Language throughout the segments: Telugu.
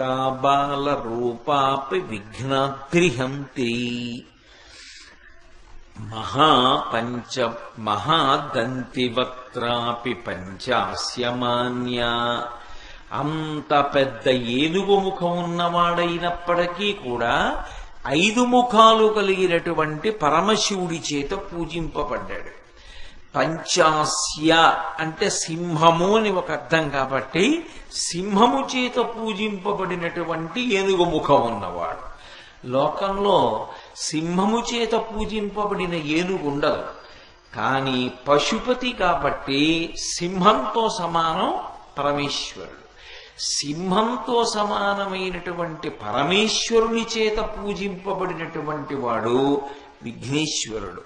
చండాబాల రూపాపి విఘ్నాద్రిహంతి మహాపంచ మహాదంతివక్త్రాపి పంచాస్యమాన్యా. అంత పెద్ద ఏనుగు ముఖం ఉన్నవాడైనప్పటికీ కూడా ఐదు ముఖాలు కలిగినటువంటి పరమశివుడి చేత పూజింపబడ్డాడు. పంచాస్య అంటే సింహము అని ఒక అర్థం కాబట్టి సింహము చేత పూజింపబడినటువంటి ఏనుగు ముఖం ఉన్నవాడు లోకంలో సింహము చేత పూజింపబడిన ఏనుగు ఉండదు కానీ పశుపతి కాబట్టి సింహంతో సమానం పరమేశ్వరుడు. సింహంతో సమానమైనటువంటి పరమేశ్వరుని చేత పూజింపబడినటువంటి వాడు విఘ్నేశ్వరుడు.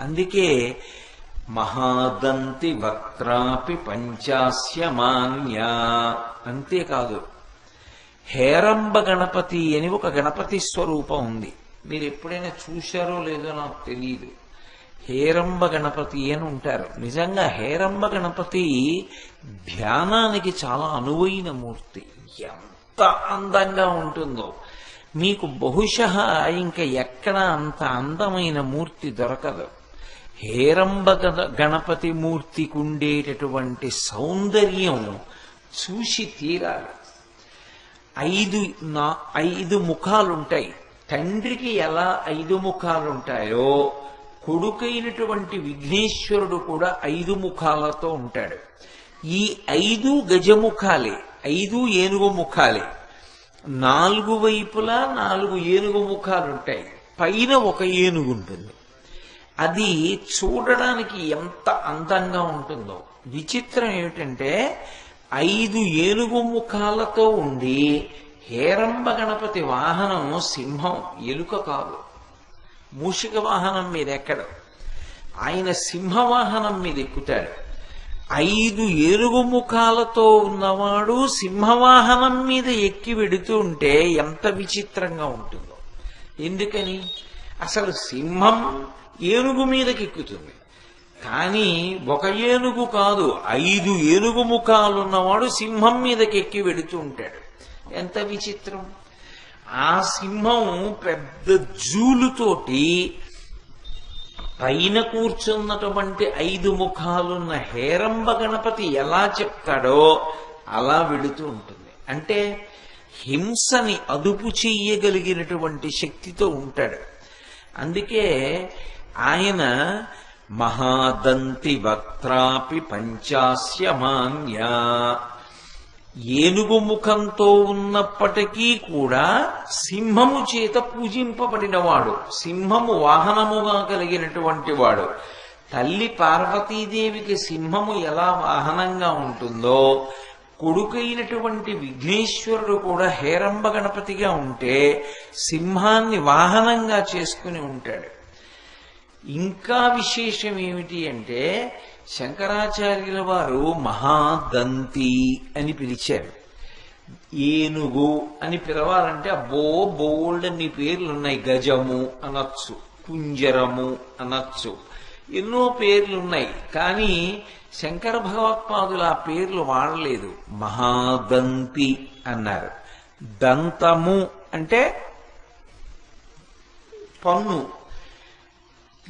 అందుకే మహాదంతి వక్త్రాపి పంచాస్యమాన్యా అంతేకాదు హేరంబ గణపతి అని ఒక గణపతి స్వరూపం ఉంది. మీరు ఎప్పుడైనా చూశారో లేదో నాకు తెలియదు హేరంబ గణపతి అని ఉంటారు. నిజంగా హేరంబ గణపతి ధ్యానానికి చాలా అనువైన మూర్తి. ఎంత అందంగా ఉంటుందో. మీకు బహుశ ఇంకా ఎక్కడ అంత అందమైన మూర్తి దొరకదు. హేరంబ గణపతి మూర్తికి ఉండేటటువంటి సౌందర్యం చూసి తీరాలి. ఐదు నా ఐదు ముఖాలుంటాయి. తండ్రికి ఎలా ఐదు ముఖాలుంటాయో కొడుకైనటువంటి విఘ్నేశ్వరుడు కూడా ఐదు ముఖాలతో ఉంటాడు. ఈ ఐదు గజముఖాలే ఐదు ఏనుగు ముఖాలే. నాలుగు వైపులా నాలుగు ఏనుగు ముఖాలుంటాయి. పైన ఒక ఏనుగు ఉంటుంది అది చూడడానికి ఎంత అందంగా ఉంటుందో. విచిత్రం ఏమిటంటే ఐదు ఏనుగు ముఖాలతో ఉండి హేరంబ గణపతి వాహనం సింహం ఎలుక కాదు. మూషిక వాహనం మీద ఎక్కడు? ఆయన సింహవాహనం మీద ఎక్కుతాడు. ఐదు ఏనుగు ముఖాలతో ఉన్నవాడు సింహవాహనం మీద ఎక్కి వెడుతూ ఉంటే ఎంత విచిత్రంగా ఉంటుందో. ఎందుకని? అసలు సింహం ఏనుగు మీదకి ఎక్కుతుంది. కానీ ఒక ఏనుగు కాదు ఐదు ఏనుగు ముఖాలున్నవాడు సింహం మీదకి ఎక్కి వెడుతూ ఉంటాడు. ఎంత విచిత్రం. ఆ సింహం పెద్ద జూలుతోటి పైన కూర్చున్నటువంటి ఐదు ముఖాలున్న హేరంబ గణపతి ఎలా చెప్తాడో అలా వెళుతూ ఉంటుంది. అంటే హింసని అదుపు చెయ్యగలిగినటువంటి శక్తితో ఉంటాడు. అందుకే ఆయన మహాదంతి వక్త్రాపి పంచాస్యమాన్యా ఏనుగు ముఖంతో ఉన్నప్పటికీ కూడా సింహము చేత పూజింపబడినవాడు సింహము వాహనముగా కలిగినటువంటి వాడు. తల్లి పార్వతీదేవికి సింహము ఎలా వాహనంగా ఉంటుందో కొడుకైనటువంటి విఘ్నేశ్వరుడు కూడా హేరంబ గణపతిగా ఉంటే సింహాన్ని వాహనంగా చేసుకుని ఉంటాడు. ఇంకా విశేషం ఏమిటి అంటే శంకరాచార్యుల వారు మహాదంతి అని పిలిచారు. ఏనుగు అని పిలవాలంటే అబ్బో బోల్డ్ అన్ని పేర్లు ఉన్నాయి గజము అనొచ్చు కుంజరము అనొచ్చు. ఎన్నో పేర్లు ఉన్నాయి కానీ శంకర భగవత్పాదులు ఆ పేర్లు వాడలేదు. మహాదంతి అన్నారు. దంతము అంటే పన్ను.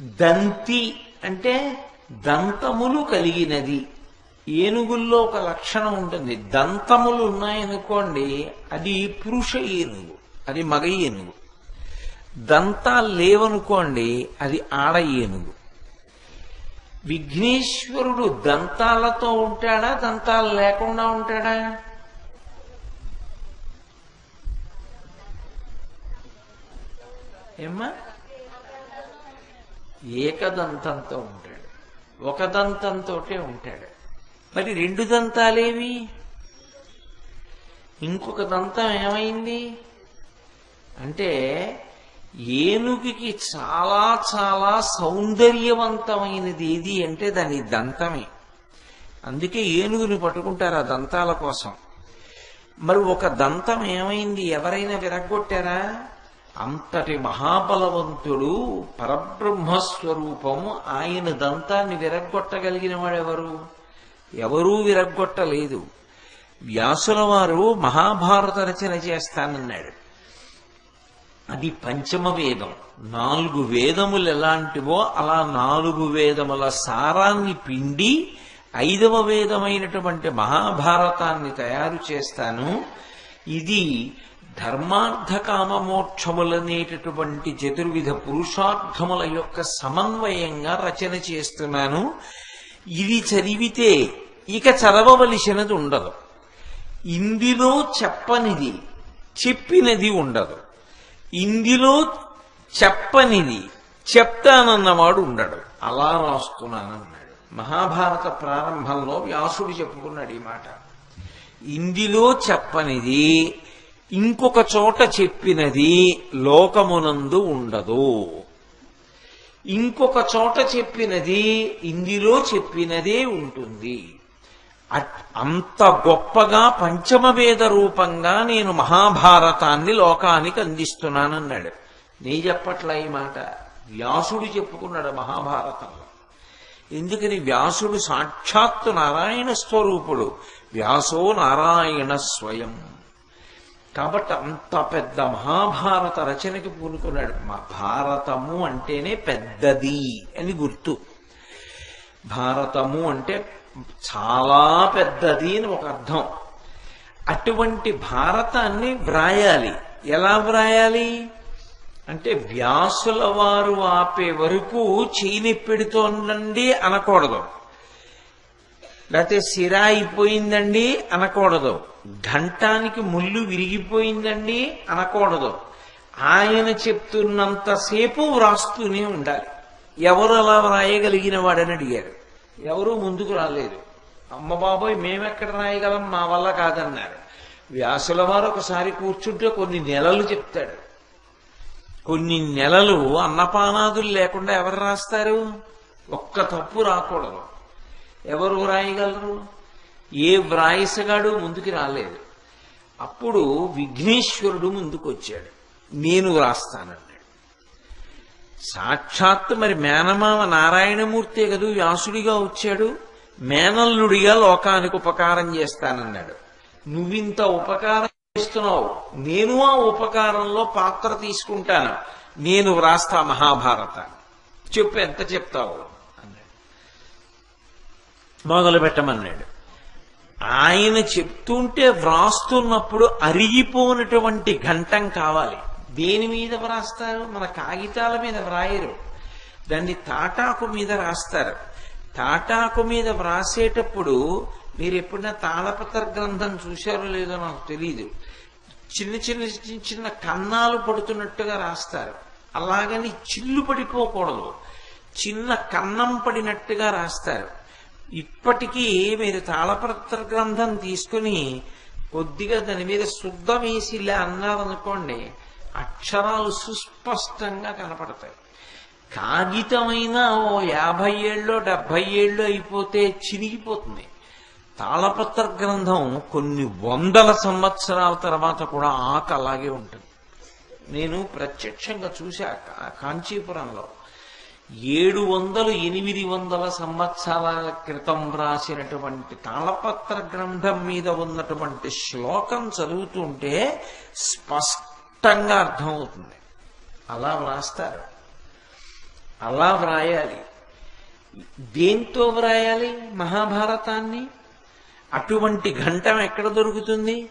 దంతి అంటే దంతములు కలిగినది. ఏనుగుల్లో ఒక లక్షణం ఉంటుంది. దంతములు ఉన్నాయనుకోండి అది పురుష ఏనుగు అది మగ ఏనుగు. దంతాలు లేవనుకోండి అది ఆడ ఏనుగు. విఘ్నేశ్వరుడు దంతాలతో ఉంటాడా? దంతాలు లేకుండా ఉంటాడా? ఏమ్మా? ఏకదంతంతో ఉంటాడు. ఒక దంతంతోటే ఉంటాడు. మరి రెండు దంతాలేవి? ఇంకొక దంతం ఏమైంది? అంటే ఏనుగుకి చాలా చాలా సౌందర్యవంతమైనది ఏది అంటే దాని దంతమే. అందుకే ఏనుగుని పట్టుకుంటారు ఆ దంతాల కోసం. మరి ఒక దంతం ఏమైంది? ఎవరైనా విరగ్గొట్టారా? అంతటి మహాబలవంతుడు పరబ్రహ్మస్వరూపము ఆయన దంతాన్ని విరగ్గొట్టగలిగిన వాడెవరు ఎవరూ విరగ్గొట్టలేదు. వ్యాసుల వారు మహాభారత రచన చేస్తానన్నాడు. అది పంచమ వేదం. నాలుగు వేదములు ఎలాంటివో అలా నాలుగు వేదముల సారాన్ని పిండి ఐదవ వేదమైనటువంటి మహాభారతాన్ని తయారు చేస్తాను. ఇది ధర్మార్థకామమోక్షములనేటటువంటి చతుర్విధ పురుషార్థముల యొక్క సమన్వయంగా రచన చేస్తున్నాను. ఇది చదివితే ఇక చదవవలసినది ఉండదు. ఇందులో చెప్పనిది చెప్పినది ఉండదు. ఇందులో చెప్పనిది చెప్తానన్నవాడు ఉండడు. అలా రాస్తున్నానన్నాడు మహాభారత ప్రారంభంలో వ్యాసుడు చెప్పుకున్నాడు ఈ మాట. ఇందులో చెప్పనిది ఇంకొక చోట చెప్పినది లోకమునందు ఉండదు. ఇంకొక చోట చెప్పినది ఇందులో చెప్పినదే ఉంటుంది. అట్- అంత గొప్పగా పంచమవేద రూపంగా నేను మహాభారతాన్ని లోకానికి అందిస్తున్నానన్నాడు. నీ చెప్పట్లా ఈ మాట? వ్యాసుడు చెప్పుకున్నాడు మహాభారతంలో. ఎందుకని వ్యాసుడు సాక్షాత్తు నారాయణ స్వరూపుడు. వ్యాసో నారాయణ స్వయం. కాబట్టి అంత పెద్ద మహాభారత రచనకి పూనుకున్నాడు. మా భారతము అంటేనే పెద్దది అని గుర్తు. భారతము అంటే చాలా పెద్దది అని ఒక అర్థం. అటువంటి భారతాన్ని వ్రాయాలి. ఎలా వ్రాయాలి? అంటే వ్యాసుల వారు ఆపే వరకు చేయి పెడుతోందండి అనకూడదు. లేకపోతే సిరా అయిపోయిందండి అనకూడదు. ఘంటానికి ముళ్ళు విరిగిపోయిందండి అనకూడదు. ఆయన చెప్తున్నంతసేపు వ్రాస్తూనే ఉండాలి. ఎవరు అలా వ్రాయగలిగిన వాడని అడిగారు. ఎవరూ ముందుకు రాలేదు. అమ్మ బాబోయ్ మేమెక్కడ రాయగలం? మా వల్ల కాదన్నారు. వ్యాసుల వారు ఒకసారి కూర్చుంటే కొన్ని నెలలు చెప్తాడు. కొన్ని నెలలు అన్నపానాదులు లేకుండా ఎవరు రాస్తారు? ఒక్క తప్పు రాకూడదు. ఎవరు వ్రాయగలరు? ఏ వ్రాయసగాడు ముందుకు రాలేదు. అప్పుడు విఘ్నేశ్వరుడు ముందుకు వచ్చాడు నేను వ్రాస్తానన్నాడు. సాక్షాత్తు మరి మేనమామ నారాయణమూర్తే కదూ వ్యాసుడిగా వచ్చాడు. మేనల్లుడిగా లోకానికి ఉపకారం చేస్తానన్నాడు. నువ్వింత ఉపకారం చేస్తున్నావు. నేను ఆ ఉపకారంలో పాత్ర తీసుకుంటాను. నేను వ్రాస్తా మహాభారత చెప్పు ఎంత చెప్తావు? మొదలు పెట్టమన్నాడు ఆయన చెప్తుంటే వ్రాస్తున్నప్పుడు అరిగిపోనటువంటి ఘంటం కావాలి. దేని మీద వ్రాస్తారు? మన కాగితాల మీద వ్రాయరు. దాన్ని తాటాకు మీద రాస్తారు. తాటాకు మీద వ్రాసేటప్పుడు మీరు ఎప్పుడైనా తాళపత్ర గ్రంథం చూశారో లేదో నాకు తెలియదు చిన్న చిన్న చిన్న చిన్న కన్నాలు పడుతున్నట్టుగా రాస్తారు. అలాగని చిల్లు పడిపోకూడదు. చిన్న కన్నం పడినట్టుగా రాస్తారు. ఇప్పటికీ మీరు తాళపత్ర గ్రంథం తీసుకుని కొద్దిగా దాని మీద శుద్ధ వేసి ఇలా అన్నారనుకోండి అక్షరాలు సుస్పష్టంగా కనపడతాయి. కాగితమైన ఓ యాభై ఏళ్ళు డెబ్బై ఏళ్ళు అయిపోతే చినిగిపోతుంది. తాళపత్ర గ్రంథం కొన్ని వందల సంవత్సరాల తర్వాత కూడా ఆక అలాగే ఉంటుంది. నేను ప్రత్యక్షంగా చూశా కా- కాంచీపురంలో ఏడు వందలు ఎనిమిది వందల సంవత్సరాల క్రితం రాసినటువంటి తాళపత్ర గ్రంథం మీద ఉన్నటువంటి శ్లోకం చదువుతుంటే స్పష్టంగా అర్థమవుతుంది. అలా వ్రాస్తారు. అలా వ్రాయాలి. దేంతో వ్రాయాలి మహాభారతాన్ని? అటువంటి ఘంటం ఎక్కడ దొరుకుతుంది?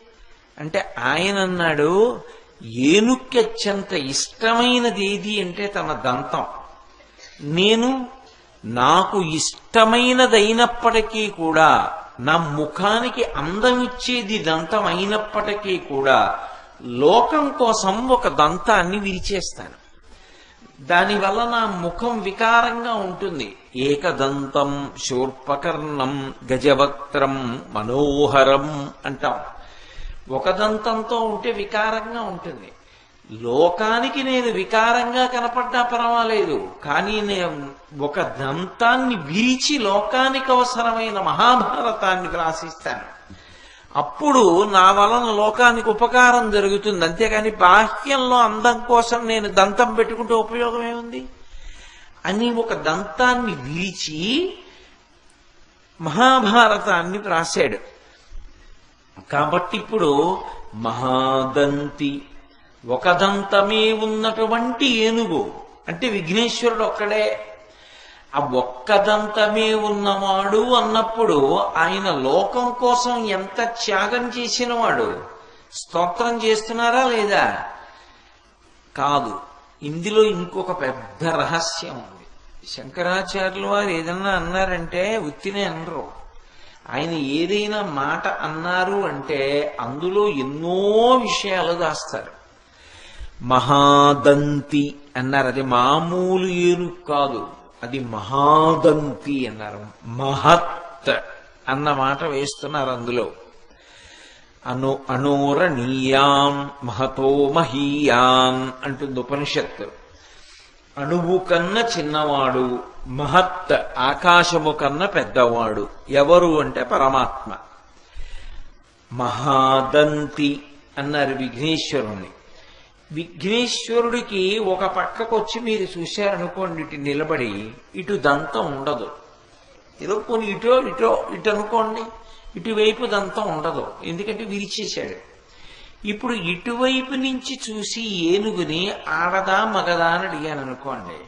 అంటే ఆయన అన్నాడు ఏనుక్కెచ్చంత ఇష్టమైనది ఏది అంటే తన దంతం. నేను నాకు ఇష్టమైనదైనప్పటికీ కూడా నా ముఖానికి అందం ఇచ్చేది దంతం అయినప్పటికీ కూడా లోకం కోసం ఒక దంతాన్ని విరిచేస్తాను. దానివల్ల నా ముఖం వికారంగా ఉంటుంది. ఏకదంతం శూర్పకర్ణం గజవక్త్రం మనోహరం అంటాం. ఒక దంతంతో ఉంటే వికారంగా ఉంటుంది. లోకానికి నేను వికారంగా కనపడ్డా పర్వాలేదు. కానీ నేను ఒక దంతాన్ని విరిచి లోకానికి అవసరమైన మహాభారతాన్ని రాసిస్తాను అప్పుడు నా వలన లోకానికి ఉపకారం జరుగుతుంది. అంతేకాని బాహ్యంలో అందం కోసం నేను దంతం పెట్టుకుంటే ఉపయోగం ఏముంది? అని ఒక దంతాన్ని విరిచి మహాభారతాన్ని రాశాడు కాబట్టి ఇప్పుడు మహాదంతి ఒక దంతమే ఉన్నటువంటి ఏనుగు. అంటే విఘ్నేశ్వరుడు ఒక్కడే. ఆ ఒక్క దంతమే ఉన్నవాడు అన్నప్పుడు ఆయన లోకం కోసం ఎంత త్యాగం చేసినవాడు? స్తోత్రం చేస్తున్నారా లేదా? కాదు. ఇందులో ఇంకొక పెద్ద రహస్యం ఉంది. శంకరాచార్యులు వారు ఏదన్నా అన్నారంటే ఉత్తినే అనరు. ఆయన ఏదైనా మాట అన్నారు అంటే అందులో ఎన్నో విషయాలు దాస్తారు. మహాదంతి అన్నారు. అది మామూలు ఏనుగు కాదు. అది మహాదంతి అన్నారు. మహత్ అన్న మాట వేస్తున్నారు అందులో. అను అనోరణీయాం మహతో మహీయాన్ అంటుంది ఉపనిషత్తు. అణువు కన్న చిన్నవాడు మహత్ ఆకాశము కన్న పెద్దవాడు. ఎవరు అంటే పరమాత్మ. మహాదంతి అన్నారు విఘ్నేశ్వరుణ్ణి. విఘ్నేశ్వరుడికి ఒక పక్కకొచ్చి మీరు చూశారనుకోండి ఇటు నిలబడి ఇటు దంతం ఉండదు. ఏదో కొన్ని ఇటో ఇటో ఇటు అనుకోండి ఇటువైపు దంతం ఉండదు. ఎందుకంటే విరిచేశాడు. ఇప్పుడు ఇటువైపు నుంచి చూసి ఏనుగుని ఆడదా మగదా అని అడిగాను అనుకోండి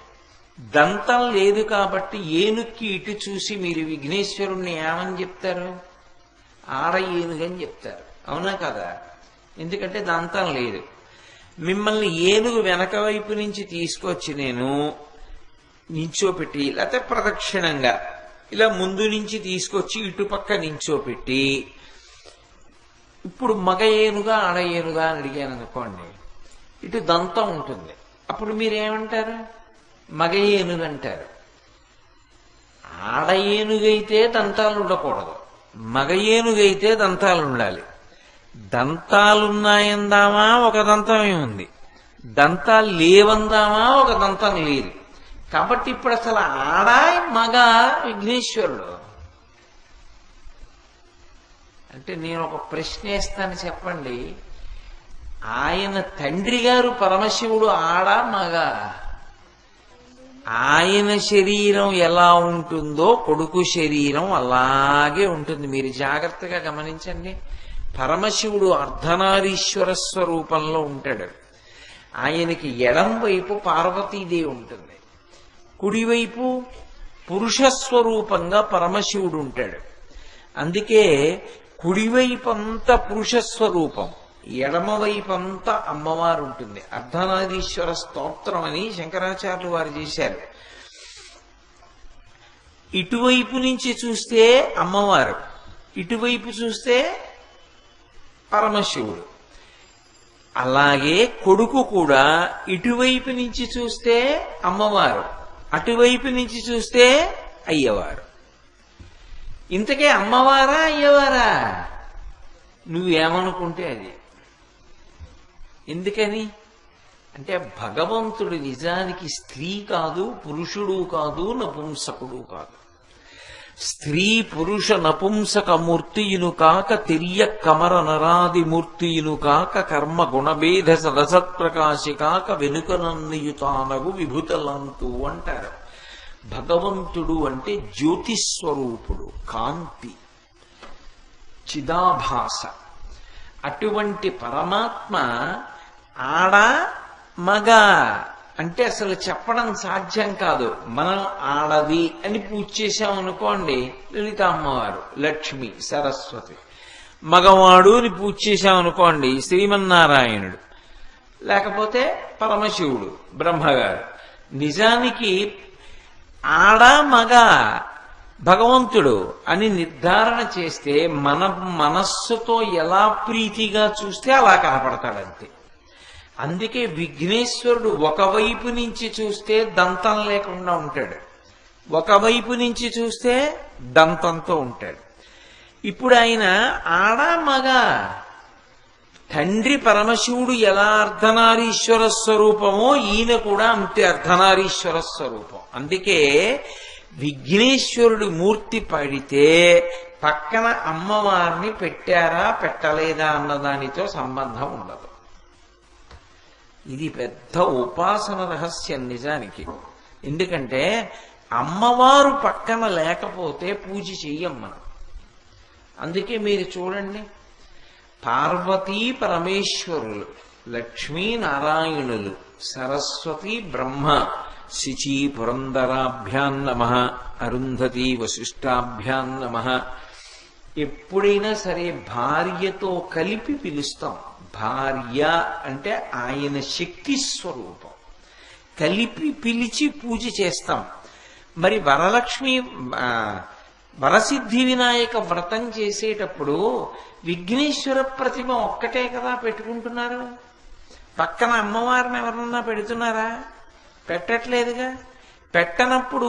దంతం లేదు కాబట్టి ఏనుక్కి ఇటు చూసి మీరు విఘ్నేశ్వరుణ్ణి ఏమని చెప్తారు? ఆడ ఏనుగని చెప్తారు. అవునా కదా? ఎందుకంటే దంతం లేదు. మిమ్మల్ని ఏనుగు వెనక వైపు నుంచి తీసుకొచ్చి నేను నించోపెట్టి లేకపోతే ప్రదక్షిణంగా ఇలా ముందు నుంచి తీసుకొచ్చి ఇటుపక్క నించోపెట్టి ఇప్పుడు మగ ఏనుగా ఆడ ఏనుగా అని అడిగాను అనుకోండి ఇటు దంతం ఉంటుంది. అప్పుడు మీరేమంటారు మగ ఏనుగు అంటారు. ఆడ ఏనుగైతే దంతాలు ఉండకూడదు. మగ ఏనుగైతే దంతాలు ఉండాలి. దంతాలున్నాయందామా? ఒక దంతమే ఉంది. దంతాలు లేవందామా? ఒక దంతం లేదు. కాబట్టి ఇప్పుడు అసలు ఆడ మగ విఘ్నేశ్వరుడు. అంటే నేను ఒక ప్రశ్న వేస్తాను చెప్పండి. ఆయన తండ్రి గారు పరమశివుడు ఆడ మగ? ఆయన శరీరం ఎలా ఉంటుందో కొడుకు శరీరం అలాగే ఉంటుంది. మీరు జాగ్రత్తగా గమనించండి. పరమశివుడు అర్ధనారీశ్వర స్వరూపంలో ఉంటాడు. ఆయనకి ఎడం వైపు పార్వతీదేవి ఉంటుంది. కుడివైపు పురుష స్వరూపంగా పరమశివుడు ఉంటాడు. అందుకే కుడివైపంతా పురుషస్వరూపం స్వరూపం ఎడమవైపంతా అమ్మవారు ఉంటుంది. అర్ధనాదీశ్వర స్తోత్రం అని శంకరాచార్యులు వారు చేశారు. ఇటువైపు నుంచి చూస్తే అమ్మవారు ఇటువైపు చూస్తే పరమశివుడు. అలాగే కొడుకు కూడా ఇటువైపు నుంచి చూస్తే అమ్మవారు అటువైపు నుంచి చూస్తే అయ్యవారు. ఇంతకే అమ్మవారా అయ్యవారా? నువ్వేమనుకుంటే అది. ఎందుకని? అంటే భగవంతుడు నిజానికి స్త్రీ కాదు పురుషుడు కాదు నపుంసకుడు కాదు. స్త్రీ పురుష నపుంసక మూర్తియును కాక తిరియ కమర నరాది మూర్తియును కాక కర్మ గుణభేద సరసత్ప్రకాశి కాక వెనుకనన్నియుతానగు విభుతలంతు అంటారు. భగవంతుడు అంటే జ్యోతిస్వరూపుడు కాంతి చిదాభాస. అటువంటి పరమాత్మ ఆడ మగ అంటే అసలు చెప్పడం సాధ్యం కాదు. మనం ఆడది అని పూజ చేశామనుకోండి లలిత అమ్మవారు లక్ష్మి సరస్వతి. మగవాడు అని పూజ చేశామనుకోండి శ్రీమన్నారాయణుడు. లేకపోతే పరమశివుడు బ్రహ్మగారు. నిజానికి ఆడ మగ భగవంతుడు అని నిర్ధారణ చేస్తే మన మనస్సుతో ఎలా ప్రీతిగా చూస్తే అలా కనపడతాడంతే. అందుకే విఘ్నేశ్వరుడు ఒకవైపు నుంచి చూస్తే దంతం లేకుండా ఉంటాడు. ఒకవైపు నుంచి చూస్తే దంతంతో ఉంటాడు. ఇప్పుడు ఆయన ఆడ మగ తండ్రి పరమశివుడు ఎలా అర్ధనారీశ్వర స్వరూపమో ఈయన కూడా అంతే అర్ధనారీశ్వర స్వరూపం. అందుకే విఘ్నేశ్వరుడి మూర్తి పడితే పక్కన అమ్మవారిని పెట్టారా పెట్టలేదా అన్నదానితో సంబంధం ఉండదు. ఇది పెద్ద ఉపాసన రహస్యం నిజానికి. ఎందుకంటే అమ్మవారు పక్కన లేకపోతే పూజ చెయ్యం మనం. అందుకే మీరు చూడండి పార్వతీ పరమేశ్వరులు లక్ష్మీనారాయణులు సరస్వతి బ్రహ్మ శిచీ పురందరాభ్యాం నమ అరుంధతి వశిష్టాభ్యాం నమ. ఎప్పుడైనా సరే భార్యతో కలిపి పిలుస్తాం. భార్య అంటే ఆయన శక్తి స్వరూపం. కలిపి పిలిచి పూజ చేస్తాం. మరి వరలక్ష్మి వరసిద్ధి వినాయక వ్రతం చేసేటప్పుడు విఘ్నేశ్వర ప్రతిమ ఒక్కటే కదా పెట్టుకుంటున్నారు? పక్కన అమ్మవారిని ఎవరన్నా పెడుతున్నారా? పెట్టట్లేదుగా? పెట్టనప్పుడు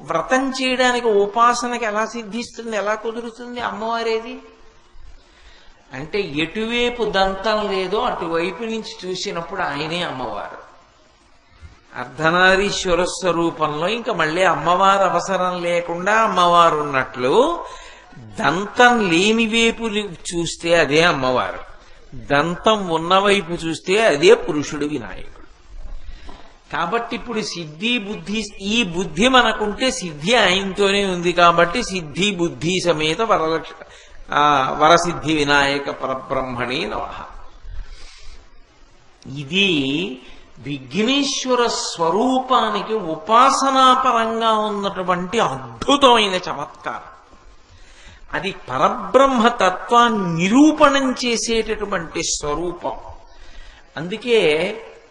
వ్రతం చేయడానికి ఉపాసనకి ఎలా సిద్ధిస్తుంది ఎలా కుదురుతుంది అమ్మవారేది? అంటే ఎటువైపు దంతం లేదో అటువైపు నుంచి చూసినప్పుడు ఆయనే అమ్మవారు. అర్ధనారీశ్వర స్వరూపంలో ఇంకా మళ్ళీ అమ్మవారు అవసరం లేకుండా అమ్మవారు ఉన్నట్లు దంతం లేని వైపు చూస్తే అదే అమ్మవారు. దంతం ఉన్నవైపు చూస్తే అదే పురుషుడు వినాయకుడు. కాబట్టి ఇప్పుడు సిద్ధి బుద్ధి ఈ బుద్ధి మనకుంటే సిద్ధి ఆయనతోనే ఉంది కాబట్టి సిద్ధి బుద్ధి సమేత వరలక్ష వరసిద్ధి వినాయక పరబ్రహ్మణే నమః. ఇది విఘ్నేశ్వర స్వరూపానికి ఉపాసనాపరంగా ఉన్నటువంటి అద్భుతమైన చమత్కారం. అది పరబ్రహ్మ తత్వాన్ని నిరూపణం చేసేటటువంటి స్వరూపం. అందుకే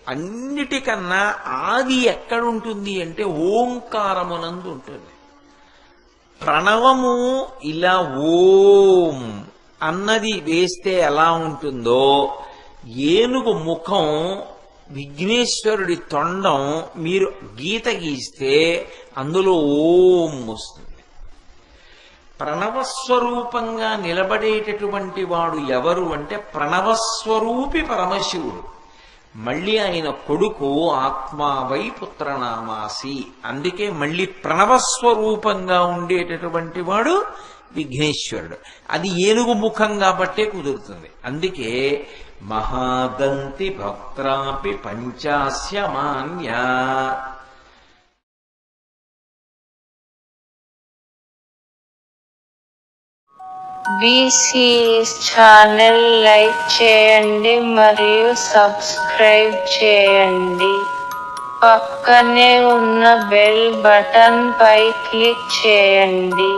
అన్నిటికన్నా ఆది ఎక్కడుంటుంది అంటే ఓంకారమునందు ఉంటుంది. ప్రణవము ఇలా ఓం అన్నది వేస్తే ఎలా ఉంటుందో ఏనుగు ముఖం విఘ్నేశ్వరుడి తొండం మీరు గీత గీస్తే అందులో ఓం వస్తుంది. ప్రణవస్వరూపంగా నిలబడేటటువంటి వాడు ఎవరు అంటే ప్రణవస్వరూపి పరమశివుడు. మళ్ళీ ఆయన కొడుకు ఆత్మావై పుత్రనామాసి. అందుకే మళ్ళీ ప్రణవస్వరూపంగా ఉండేటటువంటి వాడు విఘ్నేశ్వరుడు. అది ఏనుగు ముఖం కాబట్టే కుదురుతుంది. అందుకే మహాదంతి భక్త్రాపి పంచాస్య మాన్య బీసీఎస్ ఛానల్ లైక్ చేయండి మరియు సబ్స్క్రైబ్ చేయండి. పక్కనే ఉన్న బెల్ బటన్ పై క్లిక్ చేయండి.